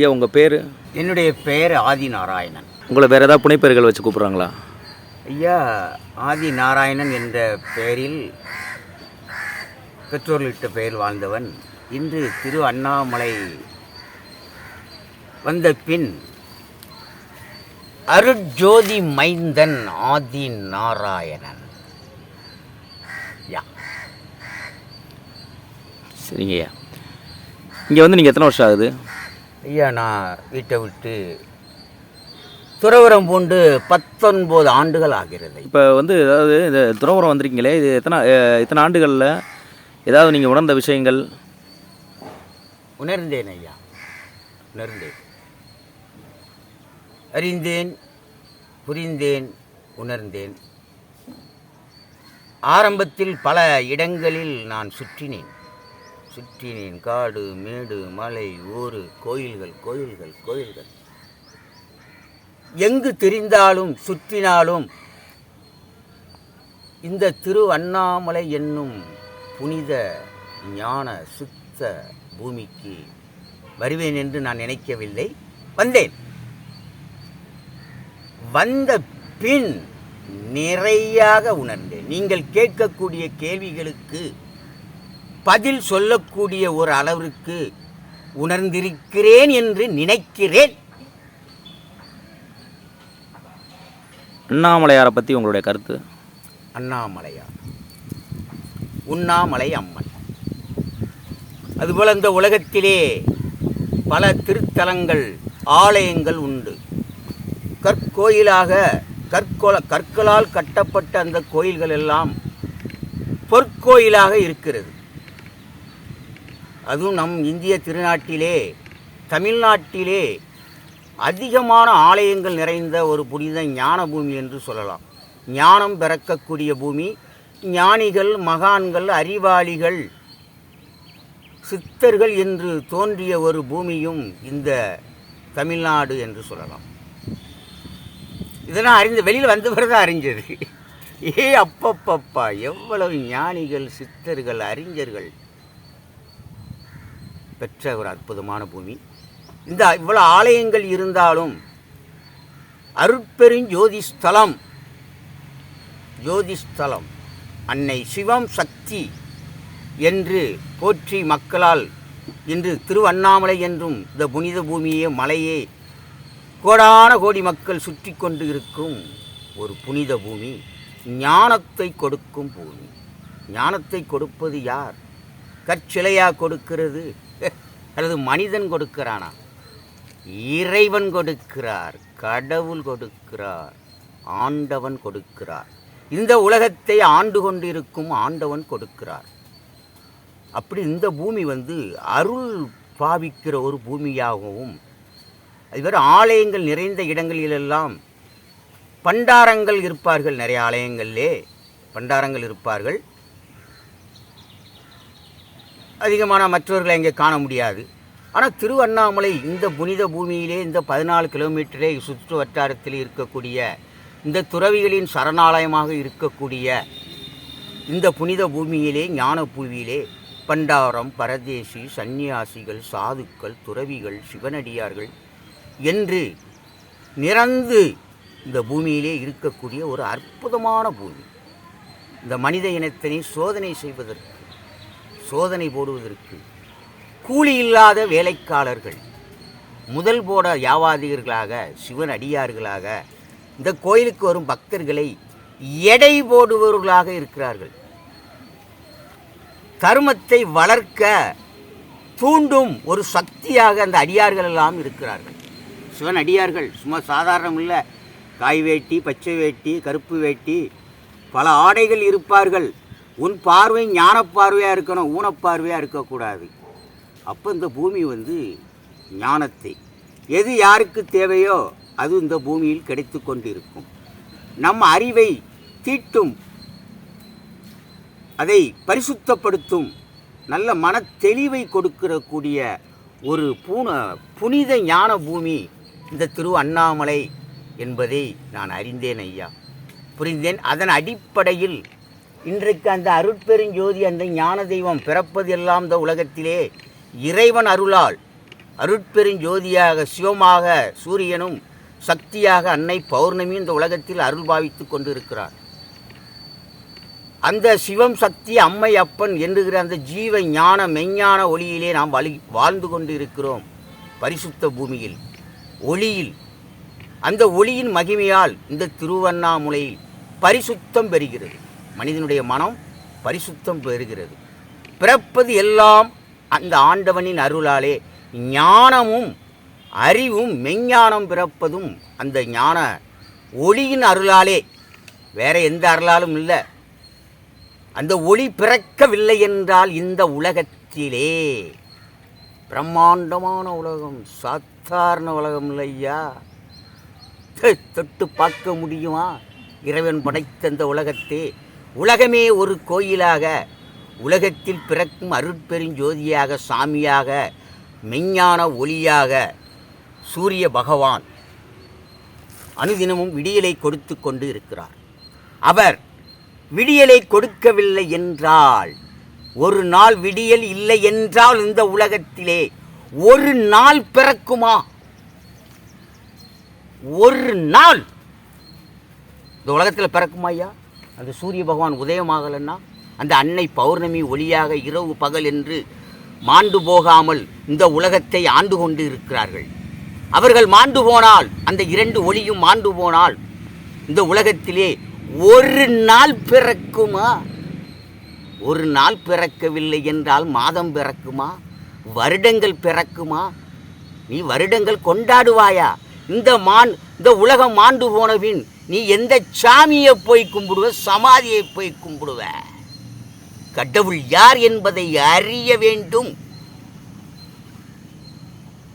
ஐயா உங்கள் பேர்? என்னுடைய பெயர் ஆதி நாராயணன் உங்களை வேறு ஏதாவது புனைப்பெயர்கள் வச்சு கூப்பிட்றாங்களா? ஐயா ஆதி நாராயணன் என்ற பெயரில் பெற்றோர்களிட்ட பெயர் வாழ்ந்தவன் இன்று திரு அண்ணாமலை வந்த பின் அருட்ஜோதி மைந்தன் ஆதி நாராயணன் யா. சரிங்க ஐயா. இங்கே வந்து நீங்கள் எத்தனை வருஷம் ஆகுது? ஐயா நான் வீட்டை விட்டு துறவரம் பூண்டு பத்தொன்பது ஆண்டுகள் ஆகிறது. இப்போ வந்து அதாவது இந்த துறவரம் வந்திருக்கீங்களே இது எத்தனை இத்தனை ஆண்டுகளில் ஏதாவது நீங்கள் உணர்ந்த விஷயங்கள்? உணர்ந்தேன் ஐயா உணர்ந்தேன். அறிந்தேன் புரிந்தேன் உணர்ந்தேன். ஆரம்பத்தில் பல இடங்களில் நான் சுற்றினேன். சுற்றினேன் காடு மேடு மலை ஊர் கோயில்கள் கோயில்கள் கோயில்கள். எங்கு தெரிந்தாலும் சுற்றினாலும் இந்த திரு அண்ணாமலை என்னும் புனித ஞான சுத்த பூமிக்கு வருவேன் என்று நான் நினைக்கவில்லை. வந்தேன். வந்த பின் நிறையாக உணர்ந்தேன். நீங்கள் கேட்கக்கூடிய கேள்விகளுக்கு பதில் சொல்லக்கூடிய ஒரு அளவிற்கு உணர்ந்திருக்கிறேன் என்று நினைக்கிறேன். அண்ணாமலையாரை பற்றி உங்களுடைய கருத்து? அண்ணாமலையார். உண்ணாமலை அம்மன். அதுபோல இந்த உலகத்திலே பல திருத்தலங்கள் ஆலயங்கள் உண்டு. கற்கோயிலாக கற்கோல கற்களால் கட்டப்பட்ட அந்த கோயில்கள் எல்லாம் பொற்கோயிலாக இருக்கிறது. அதுவும் நம் இந்திய திருநாட்டிலே தமிழ்நாட்டிலே அதிகமான ஆலயங்கள் நிறைந்த ஒரு புனித ஞான பூமி என்று சொல்லலாம். ஞானம் பிறக்கக்கூடிய பூமி. ஞானிகள் மகான்கள் அறிவாளிகள் சித்தர்கள் என்று தோன்றிய ஒரு பூமியும் இந்த தமிழ்நாடு என்று சொல்லலாம். இதெல்லாம் அறிந்து வெளியில் வந்த பிறகு தான் அறிஞ்சது. ஏ அப்பப்பப்பா எவ்வளவு ஞானிகள் சித்தர்கள் அறிஞர்கள். பெற்ற ஒரு அற்புதமான பூமி. இந்த இவ்வளோ ஆலயங்கள் இருந்தாலும் அருட்பெருஞ்சோதி ஸ்தலம் ஜோதி ஸ்தலம் அன்னை சிவம் சக்தி என்று போற்றி மக்களால் இன்று திருவண்ணாமலை என்றும் இந்த புனித பூமியே மலையே கோடான கோடி மக்கள் சுற்றி கொண்டு இருக்கும் ஒரு புனித பூமி ஞானத்தை கொடுக்கும் பூமி. ஞானத்தை கொடுப்பது யார்? கற்சிலையாக கொடுக்கிறது? அல்லது மனிதன் கொடுக்கிறானா? இறைவன் கொடுக்கிறார் கடவுள் கொடுக்கிறார் ஆண்டவன் கொடுக்கிறார். இந்த உலகத்தை ஆண்டு கொண்டிருக்கும் ஆண்டவன் கொடுக்கிறார். அப்படி இந்த பூமி வந்து அருள் பாவிக்கிற ஒரு பூமியாகவும் அதுவரை ஆலயங்கள் நிறைந்த இடங்களிலெல்லாம் பண்டாரங்கள் இருப்பார்கள் நிறைய ஆலயங்களிலே. பண்டாரங்கள் இருப்பார்கள். அதிகமான மற்றவர்களை இங்கே காண முடியாது. ஆனால் திருவண்ணாமலை இந்த புனித பூமியிலே இந்த பதினாலு கிலோமீட்டரே சுற்று வட்டாரத்தில் இருக்கக்கூடிய இந்த துறவிகளின் சரணாலயமாக இருக்கக்கூடிய இந்த புனித பூமியிலே ஞான பூமியிலே பண்டாரம் பரதேசி சந்நியாசிகள் சாதுக்கள் துறவிகள் சிவனடியார்கள் என்று நிறந்து இந்த பூமியிலே இருக்கக்கூடிய ஒரு அற்புதமான பூமி. இந்த மனித இனத்தினை சோதனை செய்வதற்கு சோதனை போடுவதற்கு கூலி இல்லாத வேலைக்காரர்கள் முதல் போட யாவாதிகர்களாக சிவன் அடியார்களாக இந்த கோயிலுக்கு வரும் பக்தர்களை எடை போடுபவர்களாக இருக்கிறார்கள். தர்மத்தை வளர்க்க தூண்டும் ஒரு சக்தியாக அந்த அடியார்கள் எல்லாம் இருக்கிறார்கள். சிவன் அடியார்கள் சும்மா சாதாரணம் இல்லை காய் வேட்டி பச்சை வேட்டி கருப்பு வேட்டி பல ஆடைகள் இருப்பார்கள். உன் பார்வை ஞான பார்வையாக இருக்கணும் ஊனப்பார்வையாக இருக்கக்கூடாது. அப்போ இந்த பூமி வந்து ஞானத்தை. எது யாருக்கு தேவையோ அது இந்த பூமியில் கிடைத்து கொண்டிருக்கும். நம் அறிவை தீட்டும் அதை பரிசுத்தப்படுத்தும் நல்ல மன தெளிவை கொடுக்கக்கூடிய ஒரு பூன புனித ஞான பூமி இந்த திரு அண்ணாமலை என்பதை நான் அறிந்தேன் ஐயா. புரிந்தேன்? அதன் அடிப்படையில் இன்றைக்கு அந்த அருட்பெருஞ்சோதி அந்த ஞான தெய்வம் பிறப்பது எல்லாம் இந்த உலகத்திலே இறைவன் அருளால் அருட்பெருஞ்சோதியாக சிவமாக சூரியனும் சக்தியாக அன்னை பௌர்ணமி இந்த உலகத்தில் அருள் பாவித்துக் கொண்டிருக்கிறார். அந்த சிவம் சக்தி அம்மை அப்பன் என்கிற அந்த ஜீவ ஞான மெஞ்ஞான ஒளியிலே நாம் வழி வாழ்ந்து கொண்டு இருக்கிறோம் பரிசுத்த பூமியில் ஒளியில். அந்த ஒளியின் மகிமையால் இந்த திருவண்ணாமுலையில் பரிசுத்தம் பெறுகிறது. மனிதனுடைய மனம் பரிசுத்தம் பெறுகிறது. பிறப்பது எல்லாம் அந்த ஆண்டவனின் அருளாலே ஞானமும் அறிவும் மெஞ்ஞானம் பிறப்பதும் அந்த ஞான ஒளியின் அருளாலே. வேற எந்த அருளாலும் இல்லை. அந்த ஒளி பிறக்கவில்லை என்றால் இந்த உலகத்திலே பிரம்மாண்டமான உலகம் சாதாரண உலகம் இல்லையா தொ- தொட்டு பார்க்க முடியுமா? இறைவன் படைத்த இந்த உலகத்தை. உலகமே ஒரு கோயிலாக உலகத்தில் பிறக்கும் அருட்பெருஞ்சோதியாக சாமியாக மெஞ்ஞான ஒளியாக சூரிய பகவான் அனுதினமும் விடியலை கொடுத்து கொண்டு இருக்கிறார். அவர் விடியலை கொடுக்கவில்லை என்றால் ஒரு நாள் விடியல் இல்லை என்றால் இந்த உலகத்திலே ஒரு நாள் பிறக்குமா? ஒரு நாள். இந்த உலகத்தில் பிறக்குமா ஐயா? அந்த சூரிய பகவான் உதயமாகலன்னா அந்த அன்னை பௌர்ணமி ஒளியாக இரவு பகல் என்று மாண்டு போகாமல் இந்த உலகத்தை ஆண்டு கொண்டு இருக்கிறார்கள். அவர்கள் மாண்டு போனால் அந்த இரண்டு ஒளியும் மாண்டு போனால் இந்த உலகத்திலே ஒரு நாள் பிறக்குமா? ஒரு நாள் பிறக்கவில்லை என்றால் மாதம் பிறக்குமா? வருடங்கள் பிறக்குமா? நீ வருடங்கள் கொண்டாடுவாயா? இந்த மான் இந்த உலகம் மாண்டு போனவின் நீ எந்த சாமியை போய் கும்பிடுவ சமாதியை போய் கும்பிடுவ? கடவுள் யார் என்பதை அறிய வேண்டும்.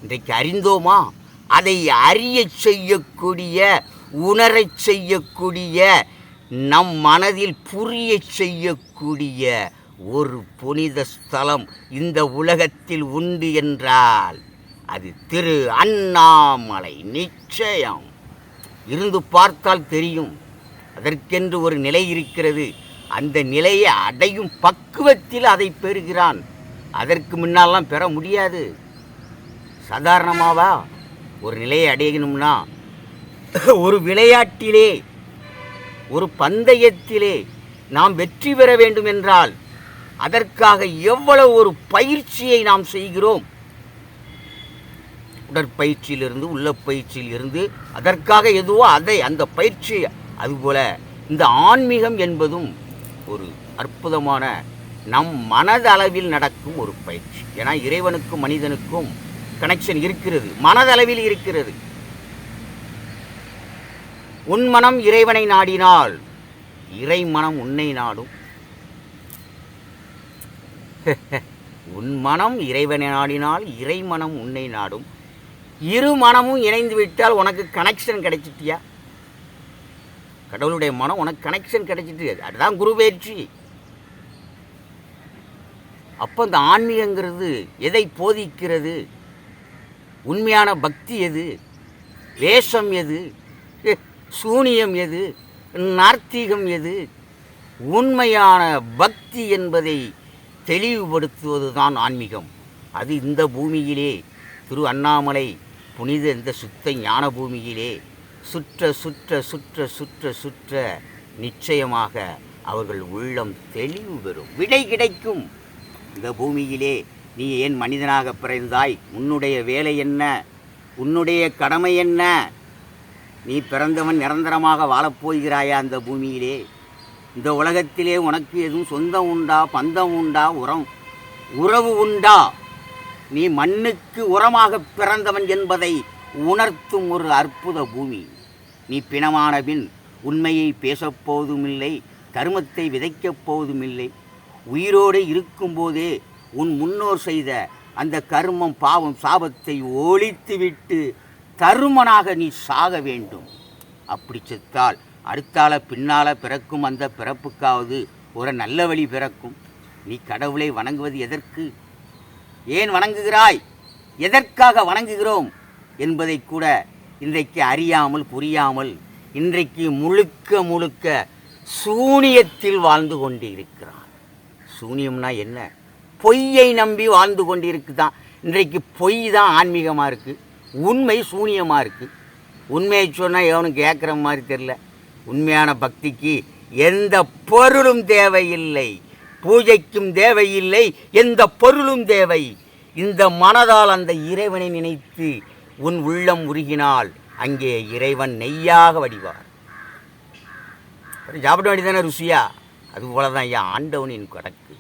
இன்றைக்கு அறிந்தோமா? அதை அறியச் செய்யக்கூடிய உணரச் செய்யக்கூடிய நம் மனதில் புரியச் செய்யக்கூடிய ஒரு புனித ஸ்தலம் இந்த உலகத்தில் உண்டு என்றால் அது திரு அண்ணாமலை. நிச்சயம். இருந்து பார்த்தால் தெரியும். அதற்கென்று ஒரு நிலை இருக்கிறது. அந்த நிலையை அடையும் பக்குவத்தில் அதை பெறுகிறான். அதற்கு முன்னாலாம் பெற முடியாது. சாதாரணமாவா? ஒரு நிலையை அடையணும்னா ஒரு விளையாட்டிலே ஒரு பந்தயத்திலே நாம் வெற்றி பெற வேண்டும் என்றால் அதற்காக எவ்வளவு ஒரு பயிற்சியை நாம் செய்கிறோம்? உடற்பயிற்சியிலிருந்து உள்ள பயிற்சியில் இருந்து அதற்காக எதுவோ அதை அந்த பயிற்சி அதுபோல் இந்த ஆன்மீகம் என்பதும் ஒரு அற்புதமான நம் மனதளவில் நடக்கும் ஒரு பயிற்சி. ஏன்னா இறைவனுக்கும் மனிதனுக்கும் கனெக்ஷன் இருக்கிறது. மனதளவில் இருக்கிறது. உன் மனம் இறைவனை நாடினால் இறை மனம் உன்னை நாடும். உன் மனம் இறைவனை நாடினால் இறை மனம் உன்னை நாடும். இரு மனமும் இணைந்து விட்டால் உனக்கு கனெக்ஷன் கிடைச்சிட்டியா? கடவுளுடைய மனம் உனக்கு கனெக்ஷன் கிடைச்சிட்டு அதுதான் குரு பயிற்சி. அப்போ இந்த ஆன்மீகங்கிறது எதை போதிக்கிறது? உண்மையான பக்தி எது? வேஷம் எது? சூனியம் எது? நார்த்தீகம் எது? உண்மையான பக்தி என்பதை தெளிவுபடுத்துவது தான் ஆன்மீகம். அது இந்த பூமியிலே திரு அண்ணாமலை புனித இந்த சுத்த ஞான பூமியிலே சுற்ற சுற்ற சுற்ற சுற்ற சுற்ற நிச்சயமாக அவர்கள் உள்ளம் தெளிவு பெறும். விடை கிடைக்கும். இந்த பூமியிலே நீ ஏன் மனிதனாக பிறந்தாய்? உன்னுடைய வேலை என்ன? உன்னுடைய கடமை என்ன? நீ பிறந்தவன் நிரந்தரமாக வாழப்போகிறாயா அந்த பூமியிலே? இந்த உலகத்திலே உனக்கு எதுவும் சொந்தம் உண்டா? பந்தம் உண்டா? உரம் உறவு உண்டா? நீ மண்ணுக்கு உரமாக பிறந்தவன் என்பதை உணர்த்தும் ஒரு அற்புத பூமி. நீ பிணமான பின் உண்மையை பேசப்போவதுமில்லை கருமத்தை விதைக்கப் போவதுமில்லை உயிரோடு இருக்கும்போதே உன் முன்னோர் செய்த அந்த கர்மம் பாவம் சாபத்தை ஒழித்துவிட்டு தருமனாக நீ சாக வேண்டும். அப்படி செத்தால் அடுத்தால பின்னால பிறக்கும் அந்த பிறப்புக்காவது ஒரு நல்ல வழி பிறக்கும். நீ கடவுளை வணங்குவது எதற்கு? ஏன் வணங்குகிறாய்? எதற்காக வணங்குகிறோம்? என்பதை கூட இன்றைக்கு அறியாமல் புரியாமல் இன்றைக்கு முழுக்க முழுக்க சூனியத்தில் வாழ்ந்து கொண்டிருக்கிறான். சூனியம்னா என்ன? பொய்யை நம்பி வாழ்ந்து கொண்டிருக்குதான். இன்றைக்கு பொய் தான் ஆன்மீகமாக இருக்குது உண்மை சூனியமாக இருக்குது உண்மையை சொன்னால் எவனும் கேட்குற மாதிரி தெரில உண்மையான பக்திக்கு எந்த பொருளும் தேவையில்லை. பூஜைக்கும் தேவையில்லை எந்த பொருளும் தேவை. இந்த மனதால் அந்த இறைவனை நினைத்து உன் உள்ளம் உருகினால் அங்கே இறைவன் நெய்யாக வடிவார். சாப்பிட வேண்டியதானே ருசியா? அது போல தான் ஐயா ஆண்டவனின் கடக்கு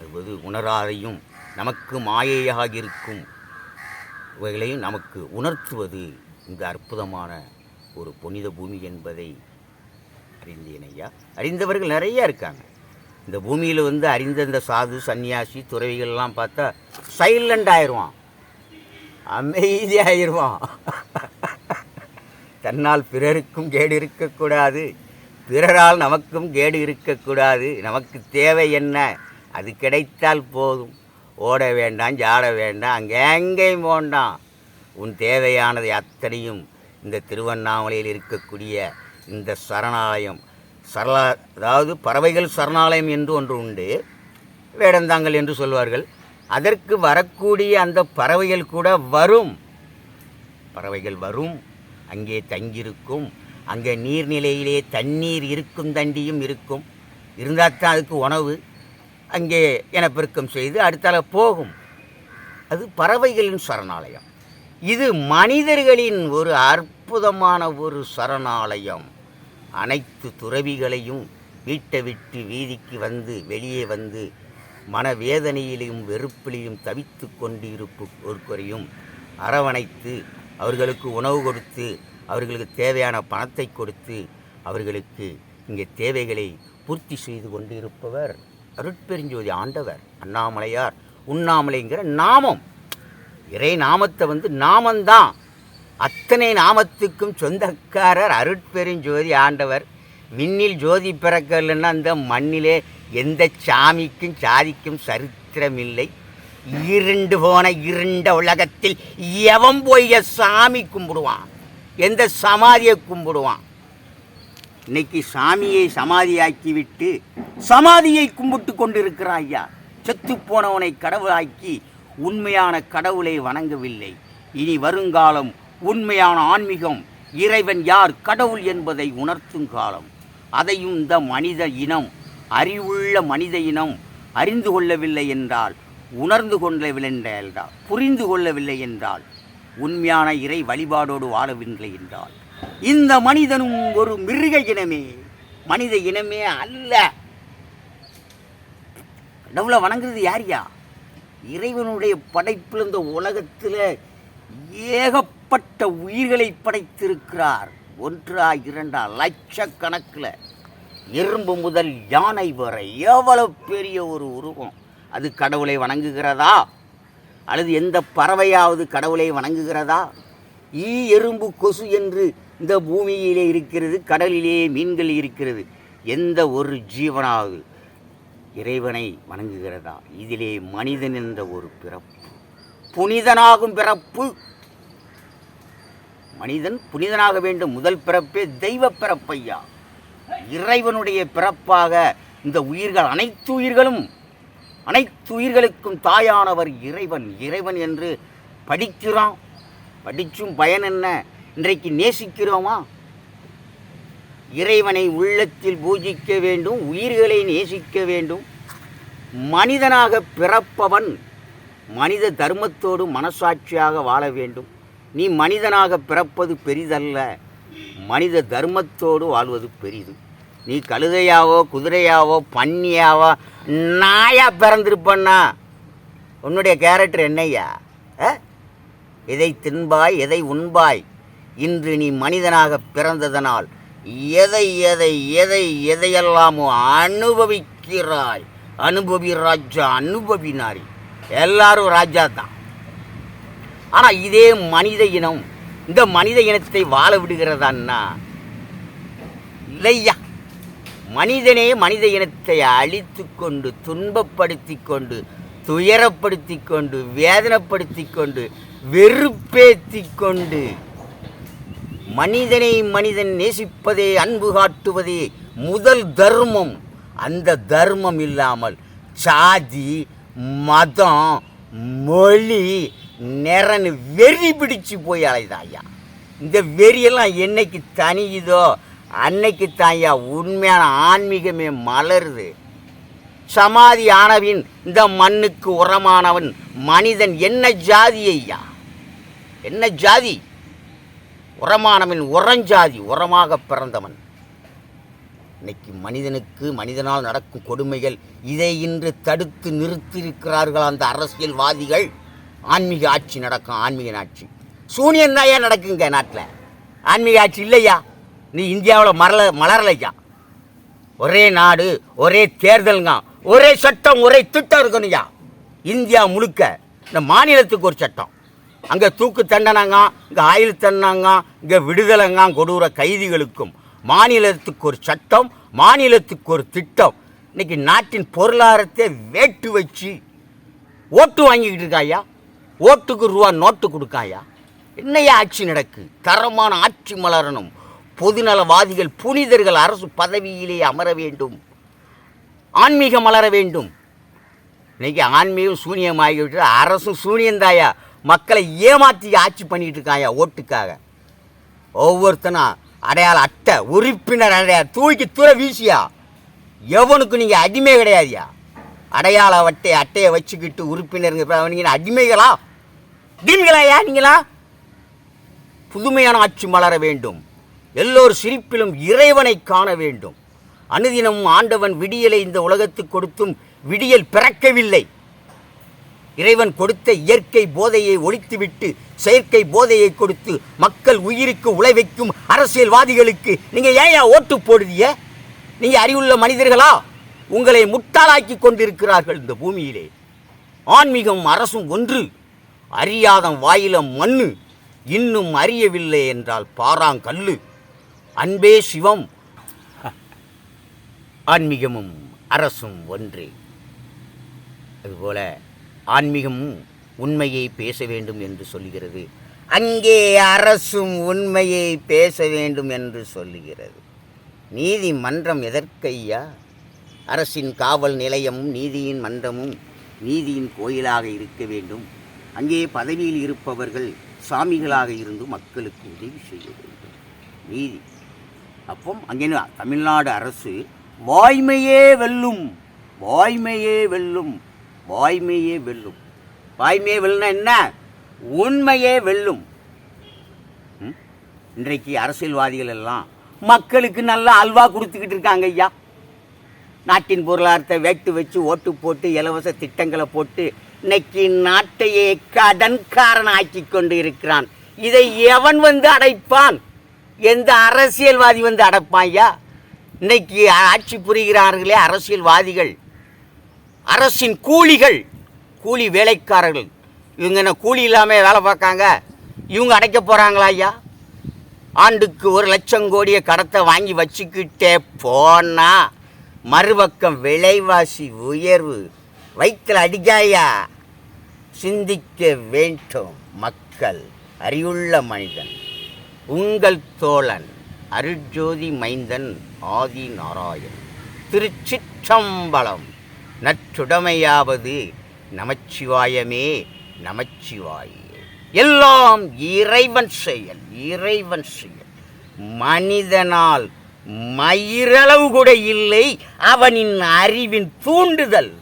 அது உணராதையும் நமக்கு மாயையாக இருக்கும் இவைகளையும் நமக்கு உணர்த்துவது இந்த அற்புதமான ஒரு புனித பூமி என்பதை அறிந்தேன் ஐயா. அறிந்தவர்கள் நிறையா இருக்காங்க. இந்த பூமியில் வந்து அறிந்த இந்த சாது சன்னியாசி துறவிகள்லாம் பார்த்தா சைலண்ட் ஆயிடுவான் அமைதியாயிருவான். தன்னால் பிறருக்கும் கேடு இருக்கக்கூடாது. பிறரால் நமக்கும் கேடு இருக்கக்கூடாது. நமக்கு தேவை என்ன? அது கிடைத்தால் போதும். ஓட வேண்டாம் ஜாட வேண்டாம் அங்கே எங்கேயும் போண்டாம். உன் தேவையானதை அத்தனையும் இந்த திருவண்ணாமலையில் இருக்கக்கூடிய இந்த சரணாலயம் சரளா அதாவது பறவைகள் சரணாலயம் என்று ஒன்று உண்டு. வேடந்தாங்கல் என்று சொல்வார்கள். அதற்கு வரக்கூடிய அந்த பறவைகள் கூட வரும். பறவைகள் வரும். அங்கே தங்கியிருக்கும். அங்கே நீர்நிலையிலே தண்ணீர் இருக்கும் தண்டியும் இருக்கும். இருந்தால் தான் அதுக்கு உணவு. அங்கே இனப்பெருக்கம் செய்து அடுத்தால போகும். அது பறவைகளின் சரணாலயம். இது மனிதர்களின் ஒரு அற்புதமான ஒரு சரணாலயம். அனைத்து துறவிகளையும் வீட்டை விட்டு வீதிக்கு வந்து வெளியே வந்து மனவேதனையிலையும் வெறுப்பிலையும் தவித்து கொண்டிருப்போருக்கரையும் அரவணைத்து அவர்களுக்கு உணவு கொடுத்து அவர்களுக்கு தேவையான பணத்தை கொடுத்து அவர்களுக்கு இங்கே தேவைகளை பூர்த்தி செய்து கொண்டிருப்பவர் அருட்பெருஞ்சோதி ஆண்டவர். அண்ணாமலையார் உண்ணாமலைங்கிற நாமம். இறை நாமத்தை வந்து நாமந்தான். அத்தனை நாமத்துக்கும் சொந்தக்காரர் அருட்பெருஞ்சோதி ஆண்டவர். விண்ணில் ஜோதி பிறக்கலன்னா அந்த மண்ணிலே எந்த சாமிக்கும் சாதிக்கும் சரித்திரமில்லை. இருண்டு போன இருண்ட உலகத்தில் எவன் போய் சாமி கும்பிடுவான்? எந்த சமாதியை கும்பிடுவான்? இன்னைக்கு சாமியை சமாதியாக்கிவிட்டு சமாதியை கும்பிட்டு கொண்டிருக்கிறாய் ஐயா. செத்து போனவனை கடவுளாக்கி உண்மையான கடவுளை வணங்கவில்லை. இனி வருங்காலம் உண்மையான ஆன்மீகம் இறைவன் யார் கடவுள் என்பதை உணர்த்தும் காலம். அதையும் இந்த மனித இனம் அறிவுள்ள மனித இனம் அறிந்து கொள்ளவில்லை என்றால் உணர்ந்து கொள்ளவில்லை என்றால் புரிந்து கொள்ளவில்லை என்றால் உண்மையான இறை வழிபாடோடு வாழவில்லை என்றால். இந்த மனிதனும் ஒரு மிருக இனமே. மனித இனமே அல்ல. கடவுளை வணங்குறது யார்யா இறைவனுடைய படைப்பில் இந்த உலகத்தில் ஏகப்பட்ட உயிர்களை படைத்திருக்கிறார்? ஒன்றா இரண்டா லட்சக்கணக்கில். எறும்பு முதல் யானை வரை. எவ்வளவு பெரிய ஒரு உருவம். அது கடவுளை வணங்குகிறதா? அல்லது எந்த பறவையாவது கடவுளை வணங்குகிறதா? ஈ எறும்பு கொசு என்று இந்த பூமியிலே இருக்கிறது கடலிலே மீன்கள் இருக்கிறது. எந்த ஒரு ஜீவனாவது இறைவனை வணங்குகிறதா? இதிலே மனிதன் என்ற ஒரு பிறப்பு. புனிதனாகும் பிறப்பு. மனிதன் புனிதனாக வேண்டும். முதல் பிறப்பே தெய்வ பிறப்பையா? இறைவனுடைய பிறப்பாக இந்த உயிர்கள் அனைத்து உயிர்களும் அனைத்து உயிர்களுக்கும் தாயானவர் இறைவன். இறைவன் என்று படிக்கிறோம். படிச்சும் பயன் என்ன? இன்றைக்கு நேசிக்கிறோமா? இறைவனை உள்ளத்தில் பூஜிக்க வேண்டும் உயிர்களை நேசிக்க வேண்டும். மனிதனாக பிறப்பவன் மனித தர்மத்தோடு மனசாட்சியாக வாழ வேண்டும். நீ மனிதனாக பிறப்பது பெரிதல்ல. மனித தர்மத்தோடு வாழ்வது பெரிது. நீ கழுதையாவோ குதிரையாவோ பன்னியாவோ நாயா பிறந்திருப்பண்ணா. உன்னுடைய கேரக்டர் என்னையா ஆ? எதை தின்பாய் எதை உண்பாய்? இன்று நீ மனிதனாக பிறந்ததனால் எதை எதை எதை எதையெல்லாமோ அனுபவிக்கிறாய். அனுபவி ராஜா அனுபவி நாரி. எல்லாரும் ராஜா தான் ஆனால் இதே மனித இனம் இந்த மனித இனத்தை வாழ விடுகிறதான்னா இல்லையா? மனிதனே மனித இனத்தை அழித்து கொண்டு துன்பப்படுத்தி கொண்டு துயரப்படுத்தி கொண்டு வேதனைப்படுத்தி கொண்டு வெறுப்பேத்தி கொண்டு மனிதனை மனிதன் நேசிப்பதே அன்பு காட்டுவதே முதல் தர்மம். அந்த தர்மம் இல்லாமல் சாதி மதம் மொழி நிறன்னு வெறி பிடிச்சு போய் அலைதான் ஐயா. இந்த வெறியெல்லாம் என்னைக்கு தனியுதோ அன்னைக்கு தான் ஐயா உண்மையான ஆன்மீகமே மலருது. சமாதி ஆனவின் இந்த மண்ணுக்கு உரமானவன் மனிதன். என்ன ஜாதி ஐயா? என்ன ஜாதி? உரமானவன் உரஞ்சாதி உரமாக பிறந்தவன். இன்னைக்கு மனிதனுக்கு மனிதனால் நடக்கும் கொடுமைகள் இதை இன்று தடுத்து நிறுத்தியிருக்கிறார்கள் அந்த அரசியல்வாதிகள்? ஆன்மீக ஆட்சி நடக்கும் ஆன்மீக ஆட்சி. சூனியன் தான் ஏன் நடக்குங்க நாட்டில்? ஆன்மீக ஆட்சி இல்லையா? நீ இந்தியாவில் மரல மலரலையா? ஒரே நாடு ஒரே தேர்தலுங்க ஒரே சட்டம் ஒரே திட்டம் இருக்கணுயா இந்தியா முழுக்க. இந்த மாநிலத்துக்கு ஒரு சட்டம். அங்கே தூக்கு தண்டனாங்க இங்கே ஆயுள் தண்டனாங்க இங்கே விடுதலைங்க கொடூர கைதிகளுக்கும் மாநிலத்துக்கு ஒரு சட்டம் மாநிலத்துக்கு ஒரு திட்டம். இன்னைக்கு நாட்டின் பொருளாதாரத்தை வேட்டு வச்சு ஓட்டு வாங்கிக்கிட்டு இருக்காயா ஓட்டுக்கு ரூபா நோட்டு கொடுக்காயா? என்னையா ஆட்சி நடக்கு? தரமான ஆட்சி மலரணும். பொதுநலவாதிகள் புனிதர்கள் அரசு பதவியிலே அமர வேண்டும். ஆன்மீகம் மலர வேண்டும். இன்னைக்கு ஆன்மீகம் சூனியமாகிவிட்டு அரசும் சூனியந்தாயா மக்களை ஏமாற்றி ஆட்சி பண்ணிட்டு இருக்காயா ஓட்டுக்காக? ஒவ்வொருத்தனா அடையாள அட்டை உறுப்பினர் அடையாள தூக்கி தூர வீசியா? எவனுக்கு நீங்கள் அடிமை கிடையாதியா? அடையாள வட்டை அட்டையை வச்சுக்கிட்டு உறுப்பினருங்க அடிமைகளா? அடிமைகளாயா நீங்களா? புதுமையான ஆட்சி மலர வேண்டும். எல்லோர் சிரிப்பிலும் இறைவனை காண வேண்டும். அனுதினமும் ஆண்டவன் விடியலை இந்த உலகத்துக்கு கொடுத்தும் விடியல் பிறக்கவில்லை. இறைவன் கொடுத்த இயற்கை போதையை ஒழித்துவிட்டு செயற்கை போதையை கொடுத்து மக்கள் உயிருக்கு உழைவைக்கும் அரசியல்வாதிகளுக்கு நீங்கள் ஏன் ஓட்டு போடுதிய நீங்கள் அறிவுள்ள மனிதர்களா? உங்களை முட்டாளாக்கி கொண்டிருக்கிறார்கள் இந்த பூமியிலே. ஆன்மீகம் அரசும் ஒன்று. அறியாதம் வாயில மண்ணு. இன்னும் அறியவில்லை என்றால் பாறாங்கல்லு. அன்பே சிவம். ஆன்மீகமும் அரசும் ஒன்றே. அதுபோல ஆன்மீகமும் உண்மையை பேச வேண்டும் என்று சொல்கிறது அங்கே அரசும் உண்மையை பேச வேண்டும் என்று சொல்லுகிறது. நீதிமன்றம் எதற்கையா அரசின் காவல் நிலையமும் நீதியின் மன்றமும் நீதியின் கோயிலாக இருக்க வேண்டும். அங்கே பதவியில் இருப்பவர்கள் சாமிகளாக இருந்து மக்களுக்கு உதவி செய்ய வேண்டும். நீதி. அப்போ அங்கே தமிழ்நாடு அரசு வாய்மையே வெல்லும். வாய்மையே வெல்லும். வாய்மையே வெல்லும். வாய்மையே வெல்லுனா என்ன? உண்மையே வெல்லும். இன்றைக்கு அரசியல்வாதிகள் எல்லாம் மக்களுக்கு நல்லா அல்வா கொடுத்துக்கிட்டு இருக்காங்க ஐயா. நாட்டின் பொருளாதாரத்தை வேட்டு வச்சு ஓட்டு போட்டு இலவச திட்டங்களை போட்டு இன்னைக்கு நாட்டையே கடன்காரன் ஆக்கி கொண்டு இருக்கிறான் இதை எவன் வந்து அடைப்பான்? எந்த அரசியல்வாதி வந்து அடைப்பான் ஐயா? இன்னைக்கு ஆட்சி புரிகிறார்களே அரசியல்வாதிகள். அரசின் கூலிகள் கூலி வேலைக்காரர்கள். இவங்க என்ன கூலி இல்லாமல் வேலை பார்க்காங்க? இவங்க அடைக்க போகிறாங்களா ஐயா? ஆண்டுக்கு ஒரு லட்சம் கோடியை கடத்தை வாங்கி வச்சுக்கிட்டே போனால் மறுபக்கம் விலைவாசி உயர்வு வயிற்றில் அடிக்காயா சிந்திக்க வேண்டும் மக்கள். அறிவுள்ள மனிதன். உங்கள் தோழன் அருட்ஜோதி மைந்தன் ஆதி நாராயண் திருச்சிற்றம்பலம். நற்றுடமையாவது நமச்சிவாயமே நமச்சிவாயே. எல்லாம் இறைவன் செயல் இறைவன் செயல். மனிதனால் மயிரளவு கூட இல்லை அவனின் அறிவின் தூண்டுதல்.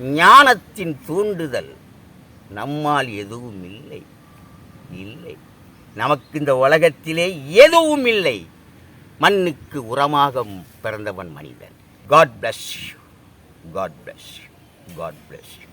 ஞானத்தின் தூண்டுதல் நம்மால் எதுவும் இல்லை. இல்லை. நமக்கு இந்த உலகத்திலே எதுவும் இல்லை. மண்ணுக்கு உரமாக பிறந்தவன் மனிதன். God bless you God bless you God bless you